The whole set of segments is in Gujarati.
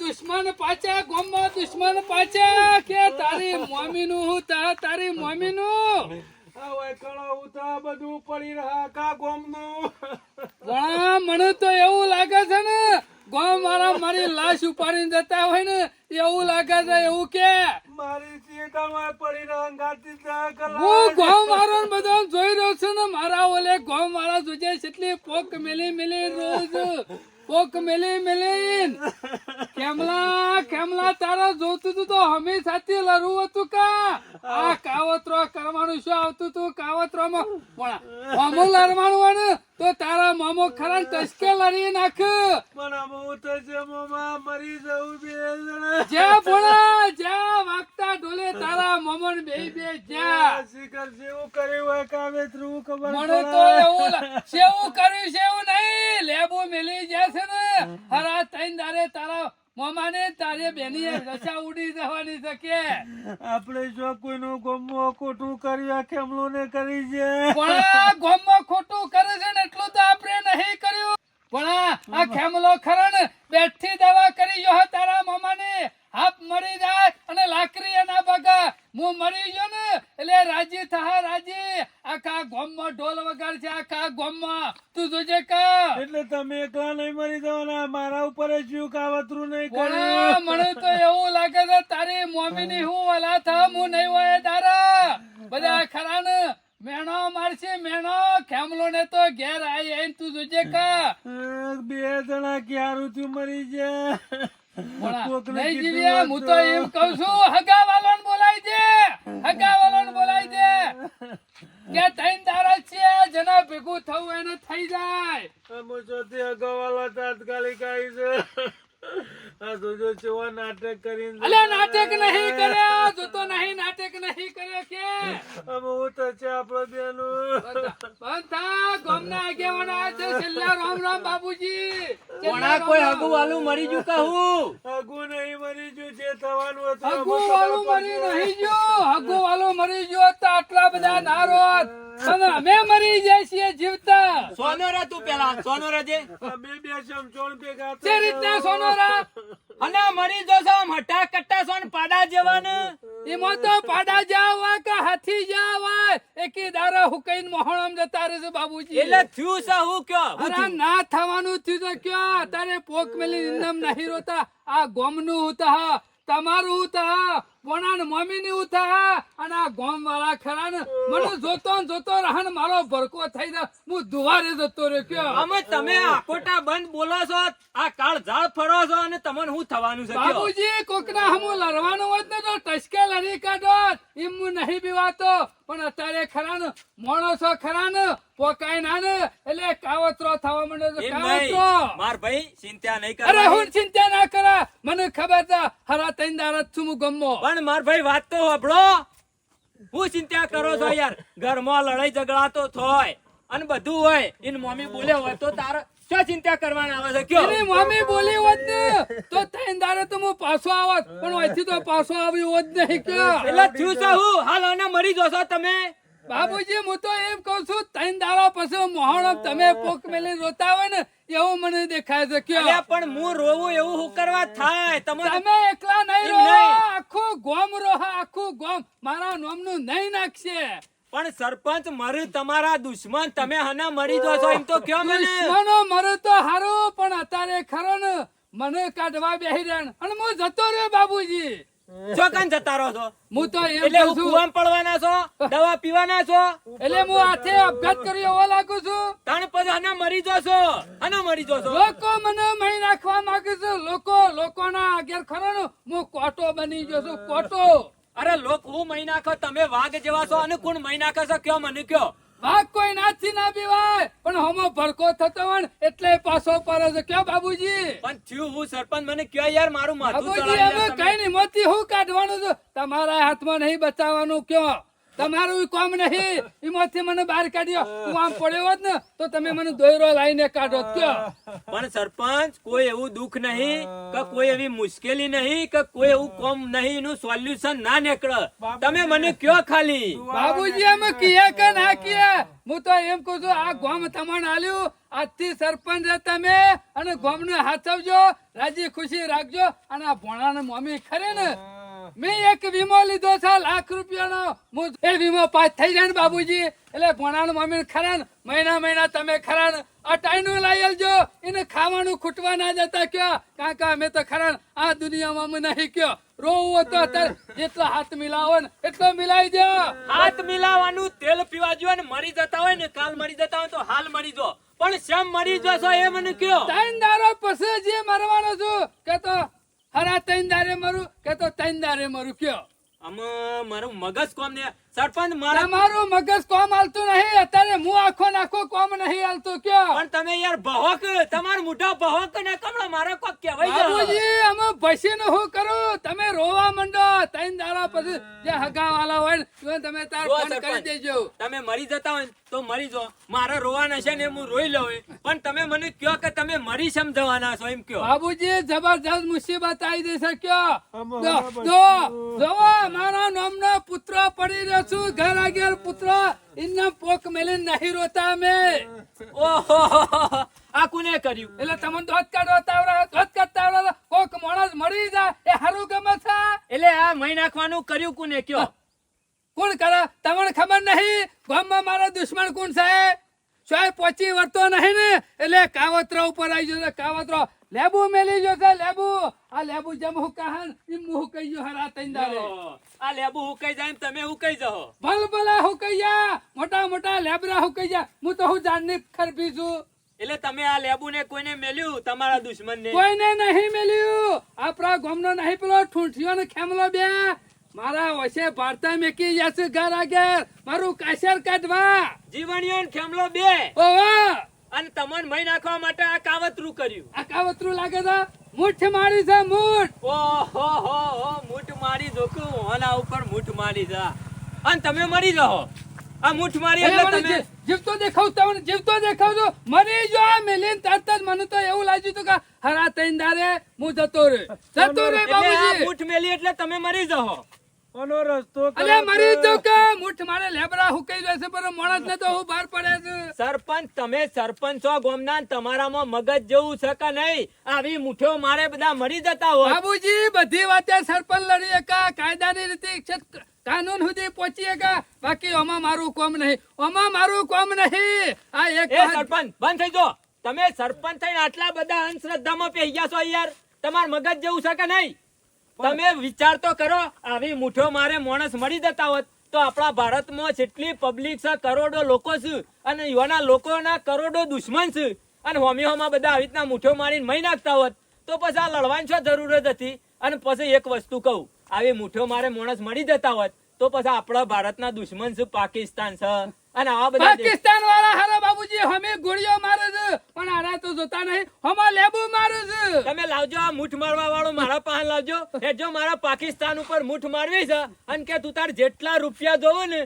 દુશ્મન પાછા, ગોમમાં દુશ્મન પાછા, કે તારી મમ્મી નું હું તા, તારી મમ્મી નું મારી લાશ ઉપાડીને જતા હોય ને, એવું લાગે છે, એવું કે. મારી પડી રહ્યા ગાતી જા કલા હું ગોમ ને બધો જોઈ રહ્યો છું ને, મારા ઓલે ગોમ મારા જોજે, કેટલી પોક મેલી મેલી રોજ પોક મેલી મેલી કેમલા કેમલા તારા જોતું તું તો હમી સાથે લડવું હતું કા? આ કાવતરો કરવાનું શું આવતું તું કાવતરો માં પણ મામો લડવાનું હોય ને તો તારા મામો ખરા ટસકે લડી નાખ. પણ હું તો મરી જવું બે જણા. જ્યાં ભણા ને બે બે જ્યાં? શિખર જેવું કર્યું હોય કામે થ્રુ ખબર મને તો એવું સેવું કર્યું છે એવું નહીં. લેબુ મેલી જશે ને હરા તૈન દારે તારા મોમાને તારે બેની રસા ઉડી જવાની છે કે. આપણે જો કોઈનું ગમો ખોટું કર્યું આ ખેમલો ને કરી છે. પણ ગમો ખોટું કરે છે ને એટલું તો આપણે નહીં કર્યું. પણ આ- ખેમલો ખરણ બેઠી દવા કરી જો તારા મામાને. હાથ મરી જાય અને લાકડી એના બગા હું મરી ગયો ને એટલે રાજી થા રાજી. આખા ગોમમાં ઢોલ વગાડ છે આખા ગોમમાં. તું જોજે કા. એટલે તમે એકલા નહીં મરી જવાના મારા ઉપર જ શું કાવતરું નહીં કરે મને તો એવું લાગે છે તારી મમ્મીની હું વલા થા હું નહીં હોય તારા. બધા ખરા ને? મેણો મારશે મેણો. ખેમલો ને તો ઘેર આઈ તું જોજે કા. બે જણા ક્યારું તું મરી કોકને નહીં જીવ્યા હું તો એમ કઉ છું હગા વાલોને બોલાય દે હગા વાલોને બોલાવી દે. કે તૈન તારા છે જેના ભેગું થવું એને થઈ જાય. અગાવાલા તાત્કાલિક આવી છે. આ જોજો કેવા નાટક કરીને અલ્યા નાટક નહીં કર્યા જોતો નહીં નાટક નહીં કર્યો કે. અમે હું તો છે આપણો બેનું. બધા ગામના આગેવાનો છે છેલ્લા રામ રામ બાબુજી કોણા કોઈ હગુ વાલું મરી ગયું કહું આગુ નહીં મરી ગયું જે થવાનું હતું હગુ વાળું મરી નહીં ગયો હગુ વાળું મરી ગયો તો આટલા બધા નારો અને અમે મરી જાય છીએ જીવતા સોનો રે તું પેલા સોનોરા જે? બે બે સમજણ ભેગા તે રીતના સોનોરા? અને મરી જશો આમ હટા કટ્ટા સોન પાડા જેવાને. એમાં તો પાડા જાવા કે હાથી જાવા? એકી દારા હુકઈન મોહણમ જતા રહેશે બાબુજી. એટલે થયું છે હું કયો? અરે ના થવાનું થયું તો ક્યાં? તારે પોક મેલી ઇન્દમ નહીં રોતા. આ ગોમનું ઉતા તમારું ઉતા પોણાન મમ્મીની ઉતા અને આ ગોમ વાળા ખરા ને મને જોતો જોતો રહન મારો ભરકો થઈ જાય. હું દુવારે જતો રહ્યો કયો? અમે તમે આકોટા બંધ બોલો છો આ કાળ ઝાડ ફરો છો અને તમને હું થવાનું છે બાબુજી કોકના હમો લડવાનું હોત ને તો ટસકે લડી કાઢો. એમ હું નહીં બીવાતો. પણ અત્યારે ખરા ને છો ખરા ને પોકાય ના ને એટલે કાવતરો થવા માંડે તો કાવતરો. માર ભાઈ ચિંતા નહીં અરે હું ચિંતા ના કરા. મને ખબર છે હરા તૈન દારત છું હું ગમો પણ માર ભાઈ વાત તો સાંભળો. હું ચિંતા કરો છો યાર. ઘરમાં લડાઈ ઝઘડા તો થાય અને બધું હોય. એન મમ્મી બોલે હોય તો તારે શું ચિંતા કરવાના આવે છે? કયો? એની મમ્મી બોલી હોત ને તો તૈન દારે તો હું પાછો આવત. પણ અહીંથી તો પાછો આવ્યો હોત નહીં કે એટલે થયું છે હું. હાલ અને મરી જશો તમે. બાબુજી હું તો એમ કહું છું ત્રણ દાડા પછી મોહણો તમે પોક મેલી રોતા હોય ને એવું મને દેખાય છે કયો? પણ હું રોવું એવું હું કરવા થાય? તમે એકલા નહીં એમ આખું ગોમ રહો આખું ગોમ. મારા નોમનું નહીં નાખશે. પણ સરપંચ મરી તમારા દુશ્મન તમે હના મરી જશો એમ તો કયો મને? દુશ્મનો મરે તો હારું પણ અત્યારે ખરો ને મને કાઢવા બેહી રહ્યા અને હું જતો રહ્યો બાબુજી ચોકન જતા રહો છો? હું તો એટલે હું કુવામ પડવાના છો? દવા પીવાના છો? એટલે હું હાથે અપઘાત કર્યો એવો લાગુ છું. તાણ પછી હના મરી મરી જશો. લોકો મને મહી નાખવા માંગે છે. લોકો લોકોના આગળ ખરો હું કોટો બની ગયો છું. કોટો. અરે લોક હું મહી નાખો તમે વાઘ જેવા છો. અને કોણ મહી નાખે છે? કયો મને કયો. ભાગ કોઈ નાથી ના પીવાય પણ હોમો ભડકો થતો હોય એટલે પાછો પડે છે ક્યાં બાબુજી? પણ થયું હું સરપંચ મને કયો યાર મારું માથું બાબુજી હવે કઈ નહીં મોતી હું કાઢવાનું છું? તમારા હાથમાં નહીં બચાવવાનું કયો? તમારું કોમ નહીં. એમાંથી મને બહાર કાઢ્યો. હું. આમ પડ્યો હોત ને તો તમે મને દોયરો લાઈને કાઢો કયો. પણ સરપંચ કોઈ એવું દુઃખ નહીં કે કોઈ એવી મુશ્કેલી નહીં કે કોઈ એવું કોમ નહીં એનું સોલ્યુશન ના નીકળે. તમે મને કયો ખાલી? બાબુજી અમે કીએ કે ના કીએ? હું તો એમ કહું છું આ ગોમ તમને આલ્યું. આજથી સરપંચ તમે અને ગોમ ને હાથવજો. રાજી ખુશી રાખજો. અને આ ભોણાને મમ્મી ખરે ને મેં એક વીમો લીધો છે લાખ રૂપિયાનો. હું એ વીમો પાસ થઈ જાય ને બાબુજી. એટલે ભણાણ મમ્મી ખરા મહિના મહિના તમે ખરા અટાઈનું લઈ આવજો એને ખાવાનું ખૂટવા ના જતા કયો. કાકા અમે તો ખરા આ દુનિયામાં અમે નહીં કયો. રોવું હતો અત્યારે જેટલો હાથ મિલાવો ને એટલો મિલાઈ દો. હાથ મિલાવાનું તેલ પીવા જો ને મરી જતા હોય ને કાલ મરી જતા હોય તો હાલ મરી જો. પણ શેમ મરી જશો એ મને કયો. ત્રણ દારો પછી જે મરવાનો છું કે તો હરા તૈન દારે મરું કે તો તૈન દારે મરું કયો? આમાં મારું મગજ કોમ ને સરપંચ મારા તમારું મગજ કોમ હાલતું નહીં અત્યારે હું આખો નાખો કોમ નહીં હાલતું કયો? પણ તમે યાર બહોક તમાર મોઢા બહોક ને કમળો મારે કોક કહેવાય છે. બાબુજી અમે ભસીને હું કરું? તમે રોવા માંડો તૈન દાડા પછી જે હગાવાલા હોય ને તમે તાર ફોન કરી દેજો. તમે મરી જતા હોય ને તો મરી જો. મારે રોવાના છે ને હું રોઈ લઉં પણ તમે મને કયો કે તમે મરી સમજવાના છો એમ કયો? બાબુજી જબરજસ્ત મુસીબત આવી જશે કયો? જો જો છે. મારા નામનો પુત્ર પડી રહ્યો છું. ઘર આગળ પુત્ર ઇન્ને પોક મેલે નહીં રોતા અમે. ઓહો. આ કોને કર્યું? એટલે તમને ધોત કાઢો તાવરા ધોત કાઢતા આવડે કોક માણસ મરી જાય એ હારું ગમે છે. એટલે આ મહી નાખવાનું કર્યું કોને કયો? કોણ કરે? તમને ખબર નહીં? ગામમાં મારો દુશ્મન કોણ છે? સોય પહોંચી વર્તો નહીં ને? એટલે કાવતરા ઉપર આવી જશે કાવતરો. લેબુ મેલી જો લેબુ. આ લેબુ જેમ હુકાહન કહન એમ હું જો હરા તૈન દાડે. આ લેબુ હુકાઈ જાય તમે હુકાઈ જહો ભલ ભલા હુકૈયા મોટા મોટા લેબરા હુકૈયા હું તો હું જાનની ખરપી છું. એટલે તમે આ લેબુ ને કોઈને મેલ્યું તમારા દુશ્મન ને કોઈને નહીં મેલ્યું. આપણા ગામનો નહીં પેલો ઠૂંઠિયો ને ખેમલો બે. મારા વસે ભારતા મેકી જશે ઘર આગળ. મારું કાશર કાઢવા. જીવણીઓ ખેમલો બે. ઓવા અને તમને મહી નાખવા માટે આ કાવતરું કર્યું. આ કાવતરું લાગે છે મૂઠ મારી છે મૂઠ. ઓહો હો હો મૂઠ મારી જોકું હોના ઉપર મૂઠ મારી જા. અને તમે મરી જાઓ. આ મૂઠ મારી એટલે તમે જીવતો દેખાવ તમને જીવતો દેખાવ છો મરી જો આ મેલીન તરત જ મને તો એવું લાગ્યું હતું કે હરા તૈન દારે હું જતો રે જતો રે બાબુજી. મૂઠ મેલી એટલે તમે મરી જાઓ. આનો રસ્તો અલે મરી કે- કે મુઠ્ઠ મારે લેબરા હુકાઈ જશે પણ માણસ ને તો હું બહાર પડે છે. સરપંચ તમે સરપંચ છો ગામના તમારામાં મગજ જેવું છે કે નહીં? આવી મુઠ્ઠો મારે બધા મરી જતા હોય. બાબુજી બધી વાતે સરપંચ લડી એકા કાયદાની રીતે ક્ષેત્ર- કાનૂન સુધી પહોંચી એકા. બાકી ઓમાં મારું કોમ નહીં. આમાં મારું કોમ નહીં. આ એક સરપંચ બંધ થઈ જો. તમે સરપંચ થઈને આટલા બધા અંધશ્રદ્ધામાં પેહી ગયા છો યાર. તમાર મગજ જેવું છે કે નહીં? તમે વિચાર તો કરો, આવી મુઠ્ઠો મારે માણસ મળી જતા હોત, તો આપણા ભારતમાં જેટલી પબ્લિક છે, કરોડો લોકો છે, અને યુવાના લોકોના કરોડો દુશ્મન છે, અને હોમી હોમાં બધા આવી રીતના મુઠ્ઠો મારીને મહી નાખતા હોત, તો પછી આ લડવાની જરૂર જ હતી? અને પછી એક વસ્તુ કહું, આવી મુઠ્ઠો મારે માણસ મળી જતા હોત, તો પછી આપણા ભારતના દુશ્મન છે, પાકિસ્તાન છે. અને આ બધા પાકિસ્તાન વાળા હારા બાબુજી અમે ગોળીઓ મારે છે પણ આરા તો જોતા નહીં. હમા લેબુ મારે છે. તમે લાવજો આ મૂઠ મારવા વાળો મારા પાસે લાવજો. એ જો મારા પાકિસ્તાન ઉપર મૂઠ મારવી છે અને કે તું તાર જેટલા રૂપિયા જોવો ને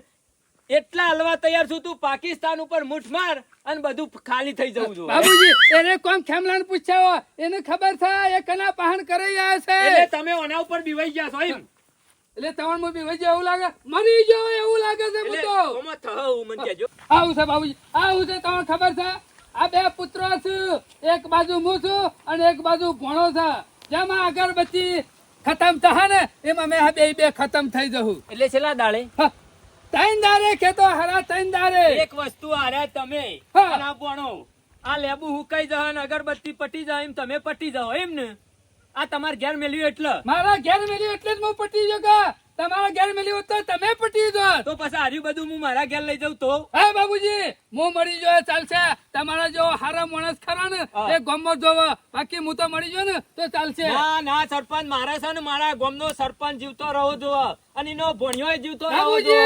એટલા હલવા તૈયાર છું તું પાકિસ્તાન ઉપર મૂઠ માર અને બધું ખાલી થઈ જવું જોઈએ. બાબુજી એને કોમ ખેમલાને પૂછ્યા એને ખબર છે એ કના પહાણ કરી રહ્યા છે. તમે ઓના ઉપર બીવાઈ ગયા છો એમ? એટલે તમારે મો બી વજે એવું લાગે? મરી ગયો એવું લાગે છે ઓમાં મને કહેજો. આવું છે બાબુજી. આવું છે તમને ખબર છે? આ બે પુત્રો છે. એક બાજુ હું છું અને એક બાજુ ભણો છે. જેમાં અગરબત્તી ખતમ થશે ને એમાં મેં બે બે ખતમ થઈ જવું એટલે છેલ્લા દાડે? હા. ત્રણ દારે કેતો હરા ત્રણ દારે એક વસ્તુ હારે તમે હા. ભણો. આ લેબુ હુકાઈ જાય અને અગરબત્તી પટી જાય એમ તમે પટી જાઓ એમ ને? આ તમારે ઘેર મેલ્યું એટલે. મારા ઘેર મેલ્યું એટલે જ હું પટી ગયો કે? તમારા ઘેર મેલ્યું તો તમે પટી દો તો પછી હાર્યું બધું હું મારા ઘેર લઈ જાઉં તો? હા બાબુજી હું મળી ગયો ચાલશે. તમારા જો હારા માણસ ખરા ને. એ ગમો જોવો. બાકી હું તો મળી ગયો ને તો ચાલશે. ના ના સરપંચ મારે છે ને મારા ગામનો સરપંચ જીવતો રહો જો અને એનો ભણ્યો જીવતો રહો જો.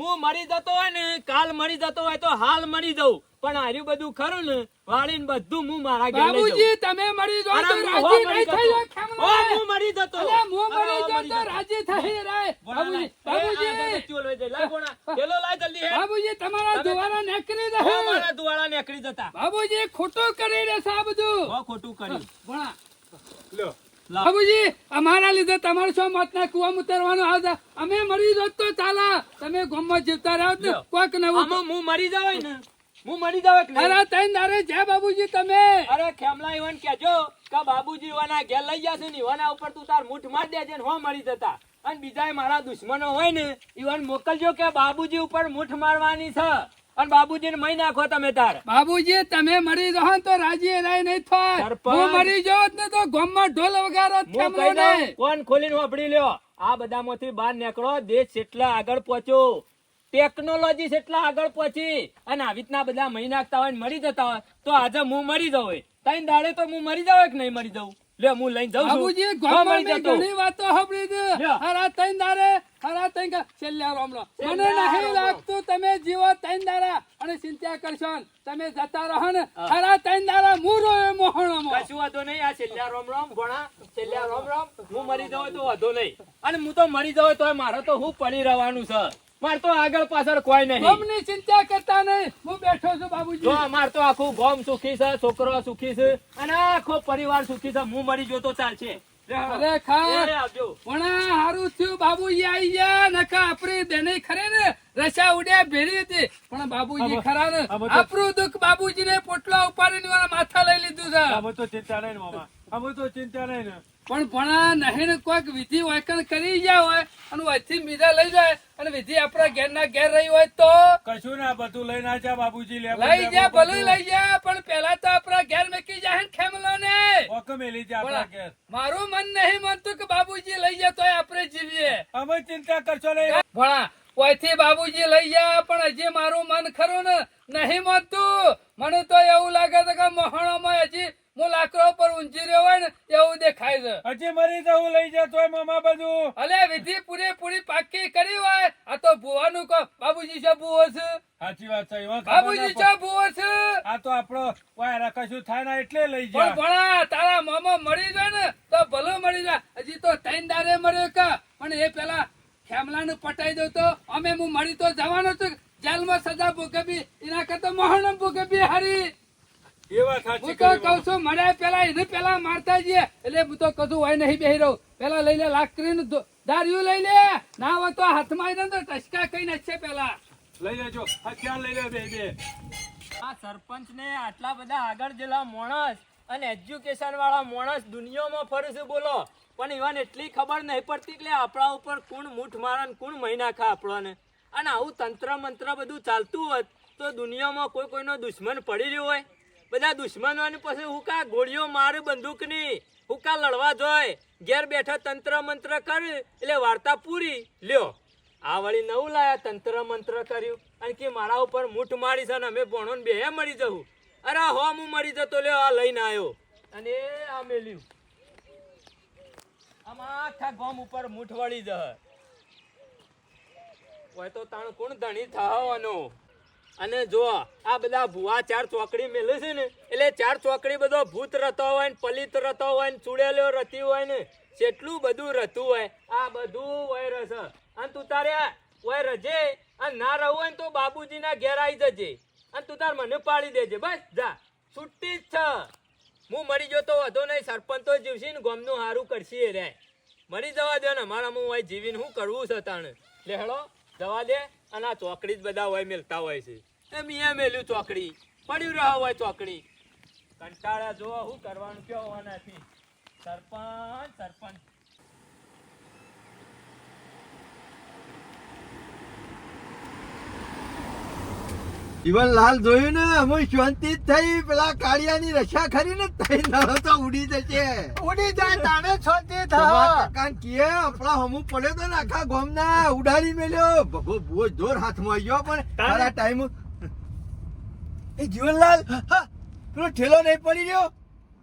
હું મરી જતો હોય ને કાલ મરી જતો હોય તો હાલ મરી જઉં. પણ આર્યું બધું ખરું ને વાળીને બધું હું મારા ઘેર બાબુજી તમે મરી જો તો રાજી નહીં જતો. જાઓ, હો હું મરી જતો. અરે, હું મરી જો તો રાજી થઈ રે બાબુજી બાબુજી. બાબુજી બાબુજી તમારા તમે- નેકરી દે રહે મારા દુવાળા નીકળી જતા. બાબુજી ખોટું કરી રે બધું. હો ખોટું કરી ભણા. લ્યો બાબુજી અમારા લીધે તમારે શું મતના કુવા ઉતરવાનું આવતા અમે મરી જોત તો ચાલા. તમે ગોમમાં જીવતા રહો કોક નવું હું મરી જાવ ને હું મરી જાવ કે અરે તઈ નારે જ્યાં બાબુજી તમે. અરે ખેમલા ઈવન કેજો કે બાબુજી ઈવાના ઘેર લઈ જશે ને ઈવાના ઉપર તું તાર મૂઠ માર દેજે ને હો મરી જતા. અને બીજા મારા દુશ્મનો હોય ને ઈવન મોકલજો કે બાબુજી ઉપર મૂઠ મારવાની છે. અને બાબુજીને મહી નાખો તમે તાર. બાબુજી તમે મરી રહો તો રાજી રાય નહીં થાય. હું મરી જાઉં ને તો ગોમમાં ઢોલ વગાડો ને કોણ ખોલીને વાપરી લ્યો? આ બધામાંથી બહાર નીકળો દેશ એટલા આગળ પહોંચ્યો ટેકનોલોજી એટલા આગળ પહોંચી અને આવી રીતના બધા મહી નાખતા હોય મરી જતા હોય તો આજે હું મરી જવું તઈ દાડે તો હું મરી જાવ કે નહીં મરી જવું લે હું લઈને જાઉં છું. બાબુજી હો, ઘણી વાતો સાંભળી છે. હરા તઈ દારે હરા તઈ કા છેલ્લા રામ રામ. મને નહીં. લાગતું તમે જીવો તઈ દારા અને ચિંતા કરશો તમે જતા રહો ને. હરા તઈ દારા રોય મોહણો મો કશું વાંધો નહીં આ છેલ્લા રોમ રોમ ઘણા છેલ્લા રોમ રોમ હું મરી જાઉં તો વાંધો નહીં. અને હું તો મરી જાઉં તો મારે તો હું પડી રહેવાનું છે. મારે તો આગળ પાછળ કોઈ નહીં. ગોમની ચિંતા કરતા નહીં. હું બેઠો છું જો બાબુજી અમાર તો આખું ગામ સુખી છે છોકરો સુખી છે અને આખો પરિવાર સુખી છે. હું મરી જોતો ચાલશે. અરે આવજો. પણ હારું થયું બાબુજી આઈ ગયા. નકા આપણી દેને ખરે ને રસા ઉડ્યા ભેરી હતી. પણ બાબુજી ખરા ને આપણું દુઃખ બાબુજી ને પોટલા ઉપાડીને વાળા માથા લઈ લીધું છે. આમાં તો ચિંતા નહીં મામા. આમાં તો ચિંતા નહીં ને. પણ ભણા નહીં કોઈક વિધિ વાંકણ કરી ગયા હોય અને વયથી બીજા લઈ જાય અને વિધિ આપણા ઘેર ના ઘેર રહી હોય તો? કશું ના બધું લઈ ના જા બાબુજી લે લઈ જા ભલે લઈ જા પણ પેલા તો આપણા ઘેર મેકી જાય ને ખેમલો ને ઓકે મેલી જા આપણા ઘેર. મારું મન નહીં માનતું કે બાબુજી લઈ જાય તો આપણે જીવીએ. અમે ચિંતા કરશો નહીં. ભણા ઓયથી બાબુજી લઈ જા પણ હજી મારું મન ખરું ને નહીં માનતું. મને તો એવું લાગે છે કે મોહણામાં હજી હું લાકડો પર ઊંચી રહ્યો હોય ને એવું દેખાય છે. હજી મરી જવું લઈ જતો હોય મામા બધું અલે વિધિ પૂરેપૂરી પાકી કરી હોય. આ તો ભુવાનું કહો બાબુજી છે ભુવો છે સાચી વાત છે બાબુજી છે ભુવો છે આ તો આપણો વાયરા કશું થાય ના એટલે લઈ જાય ભણા તારા મામા મળી જાય ને તો ભલો મળી જાય. હજી તો ત્રણ દારે મળ્યો કા. પણ એ પેલા ખેમલાને પટાઈ દઉં તો. અમે હું મળી તો જવાનો છું. જેલમાં સજા ભોગવી એના કરતા મહાણ ભોગવી હારી. હું તો કઉ છું મને પેલા એને પેલા મારતા જઈએ. એટલે હું તો કશું હોય નહીં બેહી રહું. પેલા લઈ લે લાકડી દારિયું લઈ લે ના હોય તો હાથમાં આવીને તો ટચકા કઈ નાખશે પેલા. લઈ લેજો. હથિયાર લઈ લે બે બે. આ સરપંચ ને આટલા બધા આગળ જેલા માણસ અને એજ્યુકેશન વાળા માણસ દુનિયામાં ફરે છે બોલો. પણ ઈવન એટલી ખબર નહીં પડતી કે આપણા ઉપર કોણ મૂઠ મારા ને કોણ મહિના નાખે આપણને. અને આવું તંત્ર મંત્ર બધું ચાલતું હોત તો દુનિયામાં કોઈ કોઈનો દુશ્મન પડી રહ્યો હોય. બધા દુશ્મનોની પછી હું કા ગોળીઓ મારે બંદૂકની હું કા લડવા જોય ઘેર બેઠા તંત્ર મંત્ર કર એટલે વાર્તા પૂરી. લ્યો. આ વળી નવું લાયા, તંત્ર મંત્ર કર્યું. અને કે મારા ઉપર મૂઠ મારી છે ને અમે ભણો બે મરી જવું. અરે હો, હું મરી જતો, લ્યો, આ લઈને આવ્યો અને આ મેલ્યું આમાં આખા ગોમ ઉપર મૂઠ વળી જ હોય તો તાણ કોણ ધણી થવાનો? અને જો આ બધા ભૂવા ચાર ચોકડી મેલે છે ને, એટલે ચાર ચોકડી બધો ભૂત રતો હોય ને, પલિત રતો હોય ને, ચૂડેલો રતી હોય ને, જેટલું બધું રતું હોય, આ બધું વાયરસ રસ અને તું તારે વય રજે અને ના રહું હોય ને તો બાબુજીના ઘેર આવી જજે. અને તું તાર મને પાડી દેજે. બસ, જા. છૂટી જ છ. હું મરી ગયો તો વધો નહીં, સરપંચ તો જીવશે ને, ગમનું હારું કરશે રે. મરી જવા દે ને મારા હું હોય જીવીને શું કરવું છે તાણે. લે જવા દે. અને આ ચોકડી જ બધા હોય, મેલતા હોય છે. એ મિયા મેલ્યું ચોકડી. પડ્યું રહ્યા હોય ચોકડી. કંટાળા જો શું કરવાનું, કયો હોવાનાથી સરપંચ સરપંચ. જીવન લાલ જોયું ને હું શાંતિ થઈ. પેલા કાળિયાની રક્ષા ખરી ને તઈ નળો તો ઉડી જશે. ઉડી જાય તાને શાંતિ કાકાન કીએ આપણા હમુ પડ્યો તો ને આખા ગામના ઉડાડી મેલ્યો. ભગો બહુ જોર હાથમાં આવ્યો પણ તારા ટાઈમ એ જીવનલાલ પેલો ઠેલો નહીં પડી રહ્યો?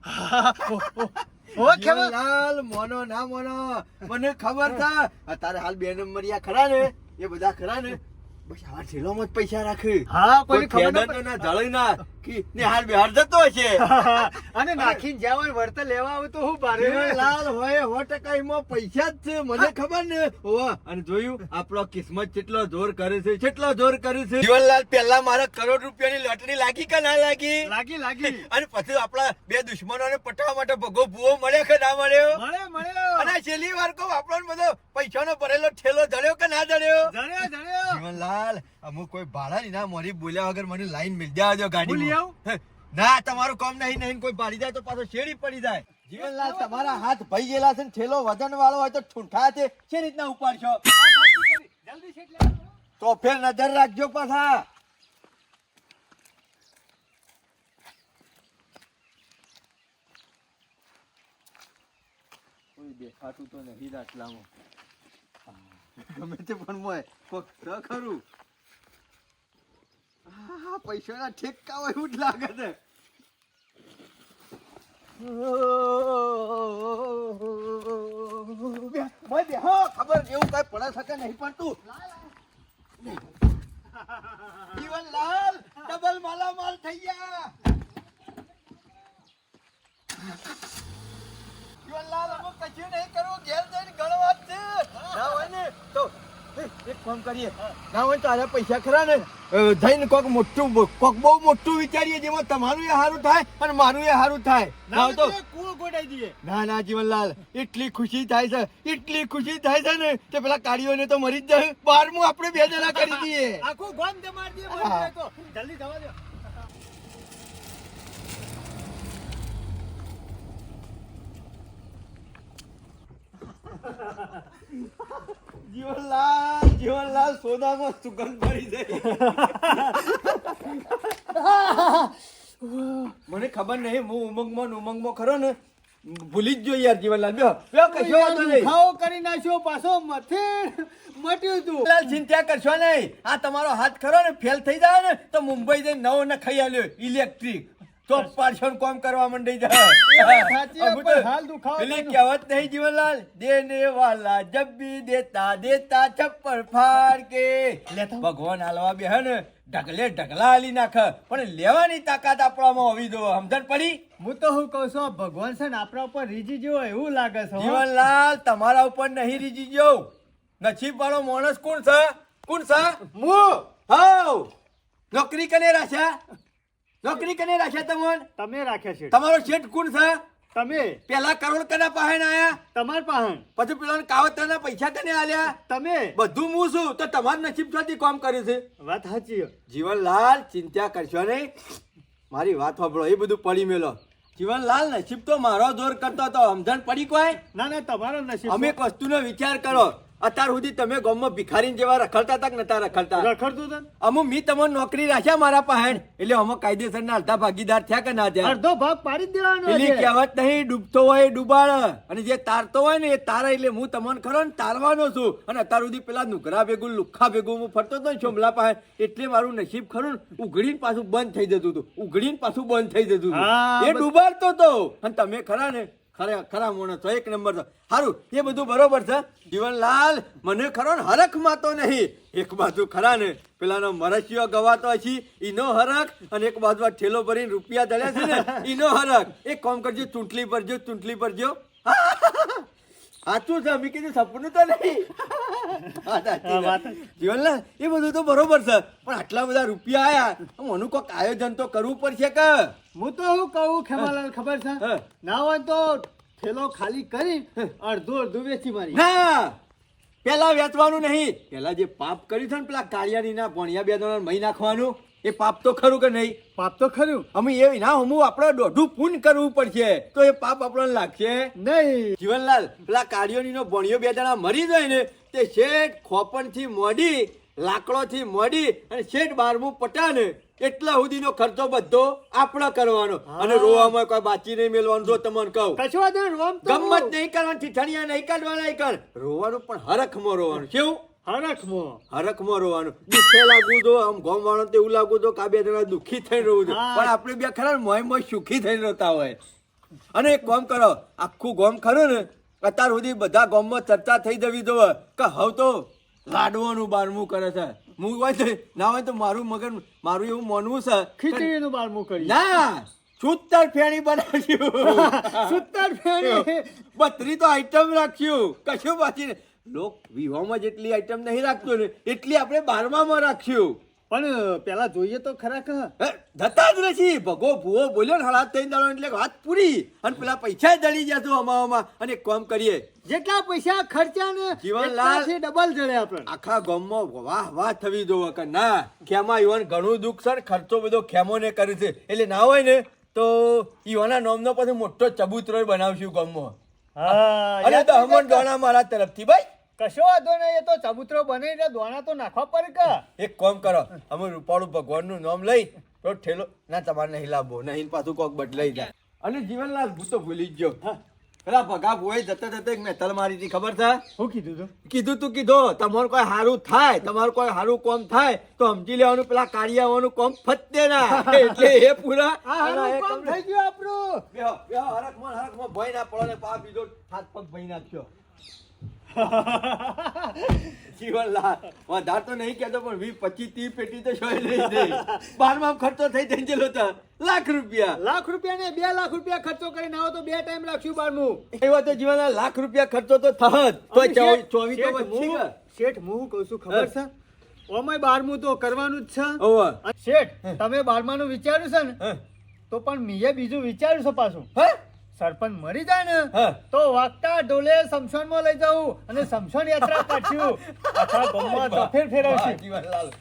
જીવનલાલ મોનો ના મોનો. મને ખબર થા. તારે હાલ બે નંબરિયા ખરા ને? એ બધા ખરા ને? બસ આવા જ પૈસા રાખ. હા કોઈ ખબર ના જળે ના કે નિહાર બિહાર જતો છે અને નાખીને જ્યાં હોય વળતર લેવા આવું તો હું ભારે લાલ હોય હો ટકા એમાં પૈસા જ છે મને ખબર ને. ઓવા અને જોયું આપણો કિસ્મત કેટલો જોર કરે છે કેટલો જોર કરે છે. જીવનલાલ પહેલા મારા કરોડ રૂપિયાની લોટરી લાગી કે ના લાગી? લાગી લાગી. અને પછી આપણા બે દુશ્મનોને પટાવવા માટે ભગો ભૂવો મળ્યો કે ના મળ્યો? મળે મળ્યો. અને છેલ્લી વાર કહું આપણો બધો પૈસાનો ભરેલો ઠેલો ધર્યો કે ના ધર્યો જણ્યો જણ્યો જીવનલાલ અમુક કોઈ ભાડા ના મોરી બોલ્યા વગર મને લાઈન મિલ દો ગાડી બોલી આવ? ના તમારું કામ નહીં નહીં કોઈ ભાડી જાય તો પાછો શેરી પડી જાય. જીવનલાલ તમારા હાથ ભઈ ગયેલા છે ને થેલો વજન વાળો હોય તો ઠૂંઠા છે. છે રીતના ઉપાડશો? જલ્દી શેઠ લે. તો ફેર નજર રાખજો પાછા. કોઈ દેખાતું તો નહીં આટલામાં ગમે તે પણ મોય. કોક તો ખરું. હા પૈસાના ઠેકા હોય એવું જ લાગે છે. બેહો ખબર એવું કઈ પડે શકે નહીં પડતું જીવનલાલ ડબલ માલામાલ થઈ ગયા. જીવનલાલ અમુક કશું નહીં કરવું ઘેર જઈને ગણવા જ ના હોય ને તો એ, એક કામ કરીએ ના હોય તારા પૈસા ખરા ને અ, કોક મોટું કોક બહુ મોટું વિચારીએ જેમાં તમારું એ સારું થાય અને મારું એ સારું થાય ના તો કૂવો ગોડાઈ દઈએ. ના ના જીવનલાલ એટલી ખુશી થાય છે એટલી ખુશી થાય છે ને કે પેલા કાળીઓને તો મરી જ જાય. બારમું આપણે બે જણા કરી દઈએ. આખું ગોમ દઈએ જલ્દી જવા દો. જીવનલાલ જીવનલાલ સોદામાં સુગંધ પડી જાય મને ખબર નહીં હું ઉમંગમાં ઉમંગમાં ખરો ને ભૂલી જ જોઈએ યાર જીવનલાલ. બ્યો બ્યો કશો વાંધો નહીં. ખાઓ કરી નાખ્યો પાછો મથે મટ્યું તું. લાલ ચિંતા કરશો નહીં. આ તમારો હાથ ખરો ને ફેલ થઈ જાય ને તો મુંબઈ જઈને નવો ને ખાઈ આલ્યો ઇલેક્ટ્રિક તો પાછળ કોમ કરવા માંડી જાય. પેલી કહેવત નહીં જીવનલાલ દેને વાલા જબ ભી દેતા દેતા છપ્પર ફાર કે ભગવાન હાલવા બે ને ઢગલે ઢગલા હાલી નાખ. પણ લેવાની તાકાત આપણામાં હોવી દો સમજણ પડી? હું તો હું કહું છું ભગવાન છે ને આપણા ઉપર રીજી જેવો એવું લાગે છે. જીવનલાલ તમારા ઉપર નહીં રીજી જેવો. નસીબ વાળો માણસ કોણ છે? કોણ છે? હું? હાઉ નોકરી કને રાખ્યા નોકરી કને રાખ્યા તમને તમે રાખ્યા છે. તમારો શેઠ કોણ છે? તમે. પેલા કરોડ કના પાસે આયા? તમાર પાસે પછી પેલા કાવતરના પૈસા કને આલ્યા? તમે. બધું હું છું. તો તમાર નસીબ સાથી કામ કર્યું છે? વાત સાચી જીવનલાલ ચિંતા કરશો નહીં. મારી વાત સાંભળો એ બધું પડી મેલો. જીવનલાલ નસીબ તો મારો દોર કરતો હતો. સમજણ પડી કોઈ? ના ના તમારો નસીબ અમે એક વસ્તુનો વિચાર કરો. અત્યાર સુધી તમે ગામમાં ભિખારી જેવા રખડતા હતા કે નતા રખડતા? રખડતું હતા ને? અમુ મી તમને નોકરી રાખ્યા મારા પાસે એટલે અમે કાયદેસરના અડધા ભાગીદાર થયા કે ના થયા? અડધો ભાગ પાડી જ દેવાનો પેલી કહેવત નહીં ડૂબતો હોય એ ડૂબાડ. અને જે તારતો હોય ને એ તારા એટલે હું તમને ખરો ને તારવાનો છું. અને અત્યાર સુધી પેલા નુકરા ભેગું લુખ્ખા ભેગું હું ફરતો હતો ને ચોમલા પાસે એટલે મારું નસીબ ખરું ને ઉઘડીને પાછું બંધ થઈ જતું હતું. ઉઘડીને પાછું બંધ થઈ જતું હતું. એ ડૂબાડતો હતો અને તમે ખરા ને ખરા ખરા મોણો તો એક નંબર તો. સારું એ બધું બરોબર છે? જીવનલાલ, મને ખરો ને હરખ માતો નહીં. એક બાજુ ખરા ને, પેલાનો મરસિયો ગવાતો હશી, ઈનો હરખ, અને એક બાજુ આ ઠેલો ભરીને રૂપિયા દળ્યા છે ને, ઈનો હરખ. એક કામ કરજો ચૂંટલી ભરજો ચૂંટલી ભરજો. સાચું છે? અમે કીધું સપનું તો નહીં. જીવનલાલ એ બધું તો બરોબર છે. પણ આટલા બધા રૂપિયા આયા મને કોઈક આયોજન તો કરવું પડશે કે? હું તો હું કહું ખેમાલાલ ખબર છે? ના હોય તો થેલો ખાલી કરી અડધું અડધું વેચી મારી. હા પેલા વેચવાનું નહીં. પેલા જે પાપ કર્યું છે ને પેલા કાળિયાની ના ભણિયા બે મહી નાખવાનું. એ પાપ તો ખરું કે નહીં? પાપ તો ખરું. અમે એ ના હમું આપણે દોઢું પૂન કરવું પડશે. તો એ પાપ આપણને લાગશે? નહીં. જીવનલાલ પેલા કાર્યોની નો ભણિયો બે જણા મરી જાય ને તે શેઠ ખોપણથી મોડી લાકડો થી મોડી અને શેઠ બારમું પટાને એટલા સુધીનો ખર્ચો બધો આપણે કરવાનો. અને રોવામાં કોઈ બાચી નહીં મેળવાનું જો તમને કહું. કશું વાંધો તો ગમત નહીં કરવાની ઠીઠણિયા નહીં કાઢવાના કર રોવાનું પણ હરખમાં રોવાનું. કેવું? હરખમાં. હરખમાં રોવાનું દુઃખે લાગવું તો આમ ગોમ વાળો તો એવું લાગવું તો કાબે જણા દુઃખી થઈને રહું છું. પણ આપણે બે ખરા મોય મોય સુખી થઈને રહેતા હોય. અને એક ગોમ કરો આખું ગોમ ખરું ને અત્યાર સુધી બધા ગોમમાં ચર્ચા થઈ જવી જોવે કે હવ તો લાડવાનું બારમું કરે છે. હું હોય તો ના હોય તો મારું મગન મારું એવું માનવું છે ખીચડીનું બારમું કરી ના સુતર ફેણી બનાવ્યું. સુતર ફેણી. બત્રી તો આઈટમ રાખ્યું. કશું બાકી નહીં. લોક વિવાહમાં જેટલી આઈટમ નહીં રાખતો ને એટલી આપણે બારમામાં રાખ્યું. પણ પેલા જોઈએ તો ખરા ખરા જતા જ નથી ભગો ભૂવો બોલ્યો ને હળાત થઈ દાડો એટલે વાત પૂરી. અને પેલા પૈસા દળી જતો અમાવામાં અને કોમ કરીએ. જેટલા પૈસા ખર્ચા ને જીવનલાલ. ડબલ જડે આપણે. આખા ગામમાં વાહ વાહ થવી જોવે કે ના ખેમા યુવાન ઘણું દુઃખ છે ખર્ચો બધો ખેમો ને કરે છે. એટલે ના હોય ને તો યુવાના નોમનો પછી મોટો ચબૂતરો બનાવશું ગામમાં. હા અને તો હમણ? દોણા મારા તરફથી ભાઈ. કશો વાંધો નહીં એ તો ચબૂતરો એટલે દોણા તો નાખવા પડે કે? એક કામ કરો અમે રૂપાળું ભગવાનનું નામ લઈ તો ઠેલો ના તમારે નહીં લાવવો નહીં પાછું કોક બદલાઈ જાય. અને જીવનલાલ હું તો ભૂલી જ ગયો. પેલા ભગા ભોય જતા જતા એક મેથલ મારી હતી ખબર છે? શું કીધું તું? કીધું તું કીધો તમારું કોઈ સારું થાય તમારું કોઈ સારું કોમ થાય તો સમજી લેવાનું પેલા કાળિયાવાનું કોમ ફતે ના. એટલે એ પૂરા આ કામ થઈ ગયું આપણું. હરક ભોય ના પડો ને પા બીજો હાથ પગ ભય નાખ્યો. જીવનલાલ વધારે તો નહીં કહેતો પણ વીસ પચીસ ત્રીસ પેટી તો શોય બારમાં ખર્ચો થઈ થઈ ગયેલો તો. લાખ રૂપિયા. લાખ રૂપિયા ને બે લાખ રૂપિયા ખર્ચો કરીને આવો તો બે ટાઈમ રાખશું બારમું. એવા તો જીવનલાલ લાખ રૂપિયા ખર્ચો તો થત તો ચોવીસ શેઠ- તો હું- કહું છું ખબર છે? ઓમાય બારમું તો કરવાનું જ છે. શેઠ તમે બારમાનું વિચાર્યું છે ને તો પણ મીએ બીજું વિચાર્યું છે પાછું. હે? સરપંચ મરી જાય ને. તો વાગતા સમશાનમાં લઈ જવું અને સમશાન યાત્રા કાઢ્યું આખા ગામમાં વાહ, ફેરવશું.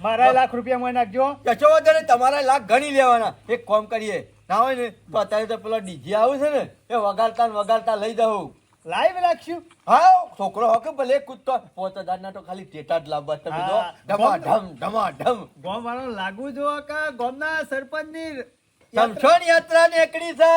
મારા લાખ રૂપિયા માં નાખજો. કચો વધારે તમારા લાખ ગણી લેવાના. એક કોમ કરીએ. ના હોય ને તો અત્યારે તો પેલો ડીજે આવે છે ને એ વગાડતા ને વગાડતા લઈ જાઉં. લાઈવ રાખશું. હા છોકરો હોકે ભલે કૂદતો. પોત હજાર તો ખાલી ટેટા જ લાવવા તમે જો હા. ઢમા ઢમ ઢમા ગામ વાળો લાગુ જો કા ગોમના સરપંચની સમશાન યાત્રા નીકળી છે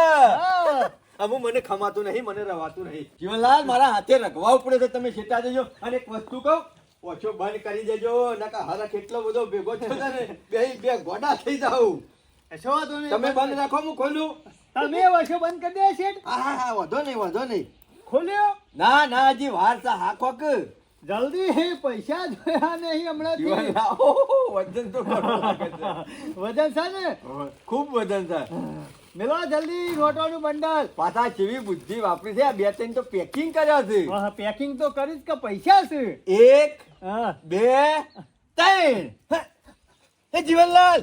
અમુ મને ખમાતું નહીં મને રવાતું નહીં. જીવનલાલ મારા હાથે રખવાવું પડે છે તમે છેટા જજો અને એક વસ્તુ કહું ઓછો બંધ કરી દેજો નકા હરખ એટલો બધો ભેગો થયો ને બે બે ગોડા થઈ જાઉં. કશો વાંધો નહીં. તમે બંધ રાખો હું ખોલું. તમે વશો બંધ કરી દે શેઠ. હા હા વાંધો નહીં વધો નહીં. ખોલ્યો? ના ના હજી વાર છે હા કે જલ્દી હે પૈસા જોયા નહીં હમણાં વજન તો. વજન છે ને? ખૂબ વજન છે. મેળવા જલ્દી નોટોનું બંડલ. પાછા જેવી બુદ્ધિ વાપરી છે આ બે ત્રણ તો પેકિંગ કર્યા છે. પેકિંગ તો કરીશ કે પૈસા છે? એક હા. બે ત્રણ. હે, હે જીવનલાલ.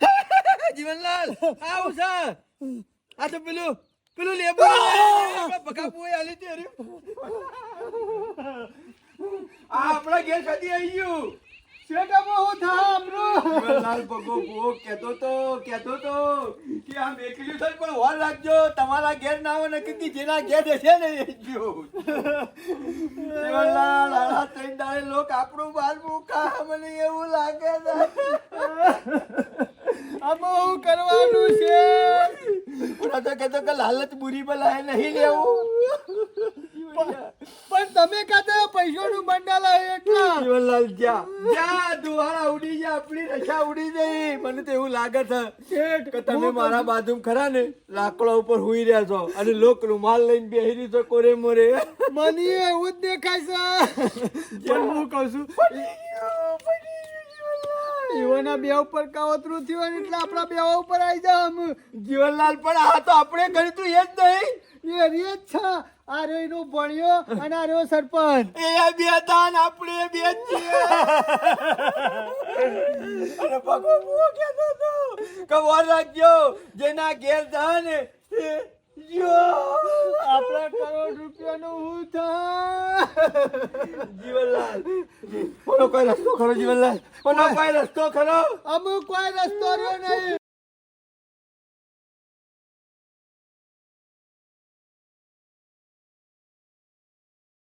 જીવનલાલ આવ સર. આ તો પેલું પેલું લેબુ બકાપુ આલી તે આ આપણા ઘેર સદી આવી ગયું? શેઠામાં હું થા જીવનલાલ ભગો ભૂવો, કહેતો તો કહેતો તો કે આ મેકલ્યું થાય પણ વાર રાખજો તમારા ઘેર ના આવે ને કે જેના ઘેર હશે ને એ જો જીવનલાલ આડા ત્રણ દાડે લોક આપણું બાર મુખા મને એવું લાગે છે. આમાં હું કરવાનું છે? પણ તો કહેતો કે લાલચ બુરી બલાય નહીં લેવું. પણ તમે કહેતા પૈસાનું બંડલ આવે એટલા? જીવનલાલ જા. જા દુહારા ઉડી જા આપણી રશા ઉડી જઈ મને તો એવું લાગે છે કે તમે મારા બાજુમ ખરા ને લાકડા ઉપર હુઈ રહ્યા છો અને લોક રૂમાલ લઈને બેહી છો કોરે મોરે. મને એવું જ દેખાય છે. પણ હું કહું છું ઈવોના બે ઉપર કાવતરું થયું એટલે આપણા બે ઉપર આવી જા આમ જીવનલાલ પણ આ તો આપણે કર્યું તું એ જ નહીં. એ રે જ છે. આ રે નો ભણ્યો અને આ રે સરપંચ. એ બે દાન આપણે બે જ છીએ. અરે ભગવાન, હું કહેતો હતો કે વાર જેના ઘેર જા ને એ જો આપણા કરોડ રૂપિયાનું હું થાય જીવનલાલ. કોનો કોઈ રસ્તો ખરો જીવનલાલ? કોનો કોઈ રસ્તો ખરો? અમુક કોઈ રસ્તો રહ્યો નહીં.